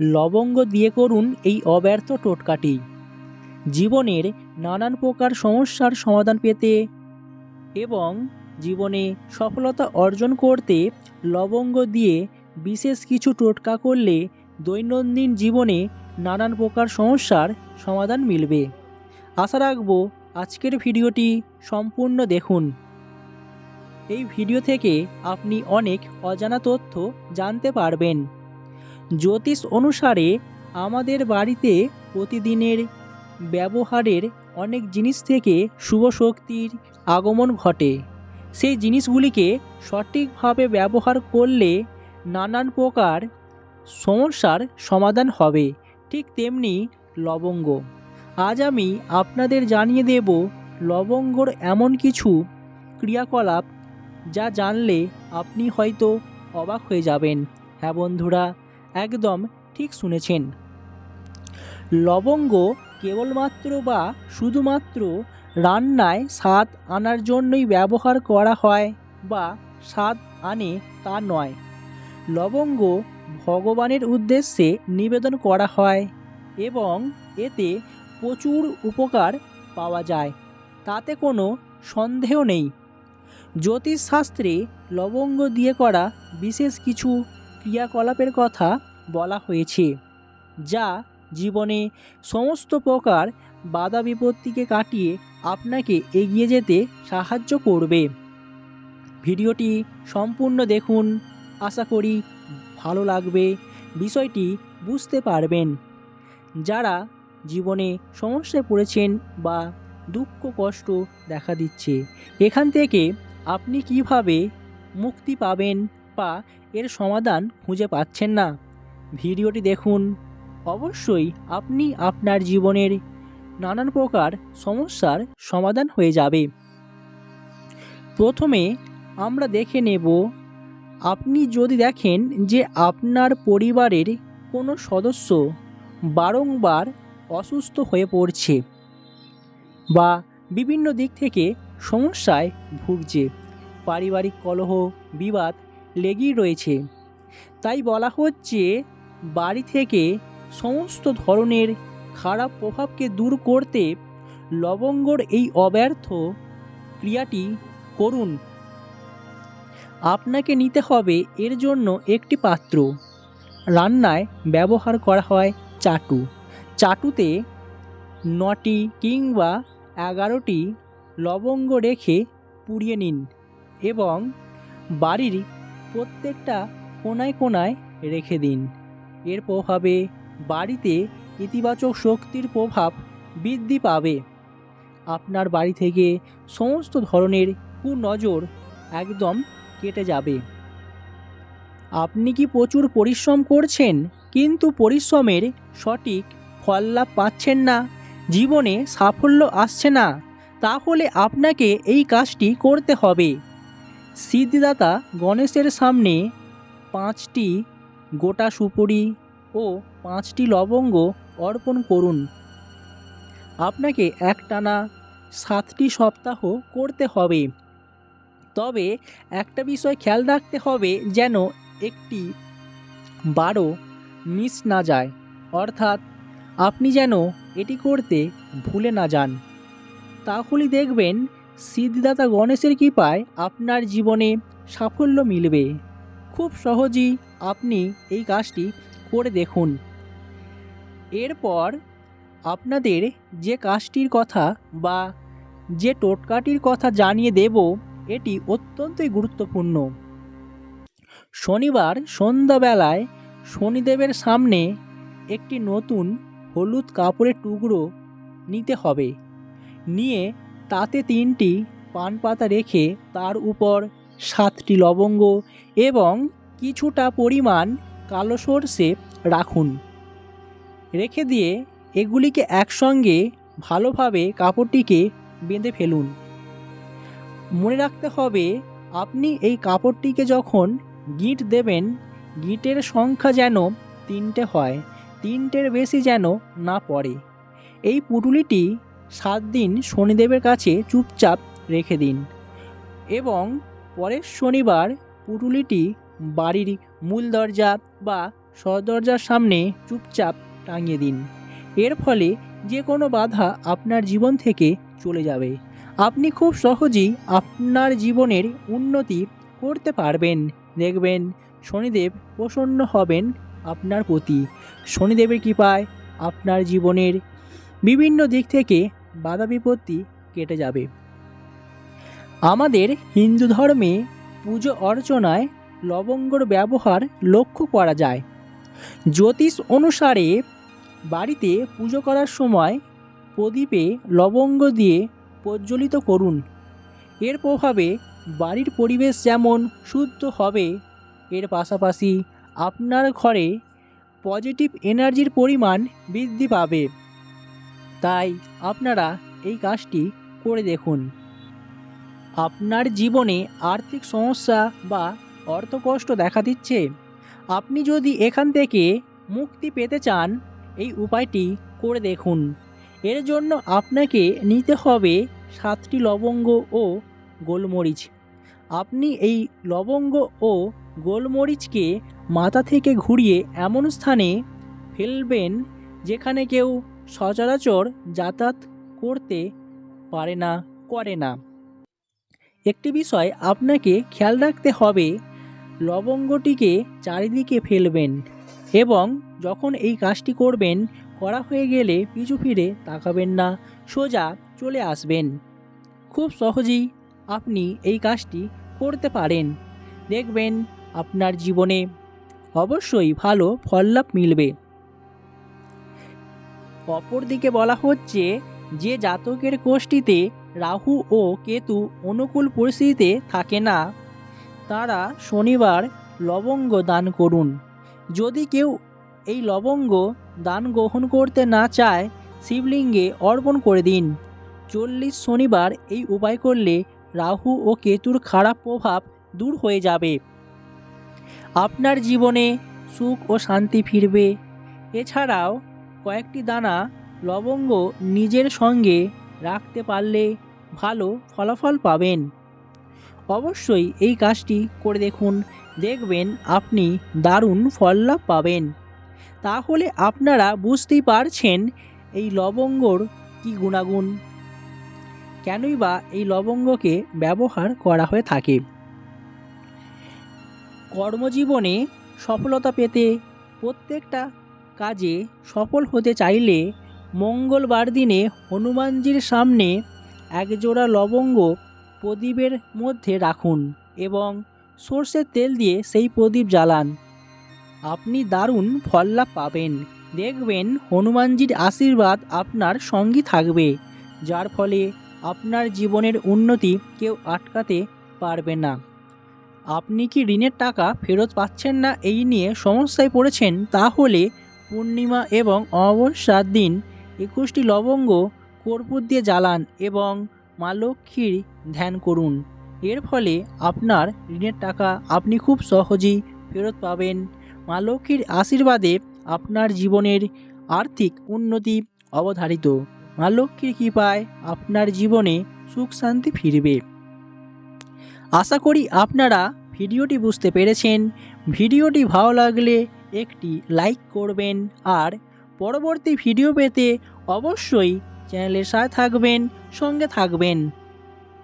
লবঙ্গ দিয়ে করুন এই অব্যর্থ টোটকাটি। জীবনের নানান প্রকার সমস্যার সমাধান পেতে এবং জীবনে সফলতা অর্জন করতে লবঙ্গ দিয়ে বিশেষ কিছু টোটকা করলে দৈনন্দিন জীবনে নানান প্রকার সমস্যার সমাধান মিলবে। আশা রাখব আজকের ভিডিওটি সম্পূর্ণ দেখুন। এই ভিডিও থেকে আপনি অনেক অজানা তথ্য জানতে পারবেন। জ্যোতিষ অনুসারে আমাদের বাড়িতে প্রতিদিনের ব্যবহারের অনেক জিনিস থেকে শুভ শক্তির আগমন ঘটে। সেই জিনিসগুলিকে সঠিকভাবে ব্যবহার করলে নানান প্রকার সমস্যার সমাধান হবে, ঠিক তেমনি লবঙ্গ। আজ আমি আপনাদের জানিয়ে দেব লবঙ্গর এমন কিছু ক্রিয়াকলাপ যা জানলে আপনি হয়তো অবাক হয়ে যাবেন। হ্যাঁ বন্ধুরা একদম ঠিক শুনেছেন। লবঙ্গ কেবলমাত্র বা শুধুমাত্র রান্নায় স্বাদ আনার জন্যই ব্যবহার করা হয় বা স্বাদ আনে তা নয়। লবঙ্গ ভগবানের উদ্দেশ্যে নিবেদন করা হয় এবং এতে প্রচুর উপকার পাওয়া যায়, তাতে কোনো সন্দেহ নেই। জ্যোতিষশাস্ত্রে লবঙ্গ দিয়ে করা বিশেষ কিছু ক্রিয়াকলাপের কথা বলা হয়েছে, যা জীবনে সমস্ত প্রকার বাধা বিপত্তিকে কাটিয়ে আপনাকে এগিয়ে যেতে সাহায্য করবে। ভিডিওটি সম্পূর্ণ দেখুন। আশা করি ভালো লাগবে। বিষয়টি বুঝতে পারবেন। যারা জীবনে সমস্যায় পড়েছেন বা দুঃখ, কষ্ট দেখা দিচ্ছে, এখান থেকে আপনি কীভাবে মুক্তি পাবেন? বা এর সমাধান খুঁজে পাচ্ছেন না। ভিডিওটি দেখুন। অবশ্যই আপনি আপনার জীবনের নানান প্রকার সমস্যার সমাধান হয়ে যাবে। প্রথমে আমরা দেখে নেব, আপনি যদি দেখেন যে আপনার পরিবারের কোনো সদস্য বারংবার অসুস্থ হয়ে পড়ছে বা বিভিন্ন দিক থেকে সমস্যায় ভুগছে, পারিবারিক কলহ, বিবাদ লেগেই রয়েছে। তাই বলা হচ্ছে, বাড়ি থেকে সমস্ত ধরনের খারাপ প্রভাবকে দূর করতে লবঙ্গর এই অব্যর্থ ক্রিয়াটি করুন। আপনাকে নিতে হবে এর জন্য একটি পাত্র। রান্নায় ব্যবহার করা হয় চাটু। চাটুতে নটি কিংবা এগারোটি লবঙ্গ রেখে পুড়িয়ে নিন এবং বাড়ির প্রত্যেকটা কোনায় কোনায় রেখে দিন। এর প্রভাবে বাড়িতে ইতিবাচক শক্তির প্রভাব বৃদ্ধি পাবে। আপনার বাড়ি থেকে সমস্ত ধরনের কুনজর একদম কেটে যাবে। আপনি কি প্রচুর পরিশ্রম করছেন, কিন্তু পরিশ্রমের সঠিক ফল লাভ পাচ্ছেন না, জীবনে সাফল্য আসছে না, তাহলে আপনাকে এই কাজটি করতে হবে। সিদ্ধিদাতা গণেশের সামনে পাঁচটি গোটা সুপুরি ও পাঁচটি লবঙ্গ অর্পণ করুন। আপনাকে একটানা সাতটি সপ্তাহ করতে হবে। তবে একটা বিষয় খেয়াল রাখতে হবে যেন একটি বারো মিস না যায়। অর্থাৎ আপনি যেন এটি করতে ভুলে না যান। তাহলে দেখবেন সিদ্ধিদাতা গণেশের কৃপায় আপনার জীবনে সাফল্য মিলবে। খুব সহজেই আপনি এই কাজটি করে দেখুন। এরপর আপনাদের যে কাজটির কথা বা যে টোটকাটির কথা জানিয়ে দেব, এটি অত্যন্তই গুরুত্বপূর্ণ। শনিবার সন্ধ্যাবেলায় শনিদেবের সামনে একটি নতুন হলুদ কাপড়ের টুকরো নিতে হবে। নিয়ে তাতে তিনটি পান পাতা রেখে তার উপর সাতটি লবঙ্গ এবং কিছুটা পরিমাণ কালো সর্ষে রাখুন। রেখে দিয়ে এগুলিকে একসঙ্গে ভালোভাবে কাপড়টিকে বেঁধে ফেলুন। মনে রাখতে হবে, আপনি এই কাপড়টিকে যখন গিঁট দেবেন, গিঁটের সংখ্যা যেন তিনটে হয়, তিনটের বেশি যেন না পড়ে। এই পুটুলিটি সাত দিন শনিদেবের কাছে চুপচাপ রেখে দিন। এবং পরের শনিবার পুটুলিটি বাড়ির মূল দরজা বা সদরজার সামনে চুপচাপ টাঙিয়ে দিন। এর ফলে যে কোনো বাধা আপনার জীবন থেকে চলে যাবে। আপনি খুব সহজেই আপনার জীবনের উন্নতি করতে পারবেন। দেখবেন শনিদেব প্রসন্ন হবেন আপনার প্রতি। শনিদেবের কৃপায় আপনার জীবনের বিভিন্ন দিক থেকে বাধা বিপত্তি কেটে যাবে। আমাদের হিন্দু ধর্মে পুজো অর্চনায় লবঙ্গর ব্যবহার লক্ষ্য করা যায়। জ্যোতিষ অনুসারে বাড়িতে পুজো করার সময় প্রদীপে লবঙ্গ দিয়ে প্রজ্বলিত করুন। এর প্রভাবে বাড়ির পরিবেশ যেমন শুদ্ধ হবে, এর পাশাপাশি আপনার ঘরে পজিটিভ এনার্জির পরিমাণ বৃদ্ধি পাবে। তাই আপনারা এই কাজটি করে দেখুন। আপনার জীবনে আর্থিক সমস্যা বা অর্থকষ্ট দেখা দিচ্ছে। আপনি যদি এখান থেকে মুক্তি পেতে চান, এই উপায়টি করে দেখুন। এর জন্য আপনাকে নিতে হবে সাতটি লবঙ্গ ও গোলমরিচ। আপনি এই লবঙ্গ ও গোলমরিচকে মাথা থেকে ঘুরিয়ে এমন স্থানে ফেলবেন যেখানে কেউ সচরাচর যাতায়াত করতে পারে না, করে না। একটি বিষয় আপনাকে খেয়াল রাখতে হবে, লবঙ্গটিকে চারিদিকে ফেলবেন এবং যখন এই কাজটি করবেন, করা হয়ে গেলে পিছু ফিরে তাকাবেন না, সোজা চলে আসবেন। খুব সহজেই আপনি এই কাজটি করতে পারেন। দেখবেন আপনার জীবনে অবশ্যই ভালো ফললাভ মিলবে। অপরদিকে বলা হচ্ছে যে জাতকের কোষ্ঠীতে রাহু ও কেতু অনুকূল পরিস্থিতিতে থাকে না। তারা শনিবার লবঙ্গ দান করুন। যদি কেউ এই লবঙ্গ দান গ্রহণ করতে না চায়, শিবলিঙ্গে অর্পণ করে দিন। চল্লিশ শনিবার এই উপায় করলে রাহু ও কেতুর খারাপ প্রভাব দূর হয়ে যাবে। আপনার জীবনে সুখ ও শান্তি ফিরবে। এছাড়াও কয়েকটি দানা লবঙ্গ নিজের সঙ্গে রাখতে পারলে ভালো ফলাফল পাবেন। অবশ্যই এই কাজটি করে দেখুন, দেখবেন আপনি দারুণ ফল লাভ পাবেন। তাহলে আপনারা বুঝতেই পারছেন এই লবঙ্গর কি গুণাগুণ। কেনই বা এই লবঙ্গকে ব্যবহার করা হয়ে থাকে। কর্মজীবনে সফলতা পেতে প্রত্যেকটা কাজে সফল হতে চাইলে মঙ্গলবার দিনে হনুমানজির সামনে একজোড়া লবঙ্গ প্রদীপের মধ্যে রাখুন এবং সর্ষের তেল দিয়ে সেই প্রদীপ জ্বালান। আপনি দারুণ ফল লাভ পাবেন। দেখবেন হনুমানজির আশীর্বাদ আপনার সঙ্গী থাকবে, যার ফলে আপনার জীবনের উন্নতি কেউ আটকাতে পারবে না। আপনি কি ঋণের টাকা ফেরত পাচ্ছেন না এই নিয়ে সমস্যায় পড়েছেন? তাহলে পূর্ণিমা এবং অমাবস্যার দিন একুশটি লবঙ্গ কর্পূর দিয়ে জ্বালান এবং মা লক্ষ্মীর ধ্যান করুন। এর ফলে আপনার ঋণের টাকা আপনি খুব সহজেই ফেরত পাবেন। মা লক্ষ্মীর আশীর্বাদে আপনার জীবনের আর্থিক উন্নতি অবধারিত। মা লক্ষ্মীর কৃপায় আপনার জীবনে সুখ শান্তি ফিরবে। আশা করি আপনারা ভিডিওটি বুঝতে পেরেছেন। ভিডিওটি ভালো লাগলে একটি লাইক করবেন আর পরবর্তী ভিডিও পেতে অবশ্যই চ্যানেলের সাথে থাকবেন সঙ্গে থাকবেন।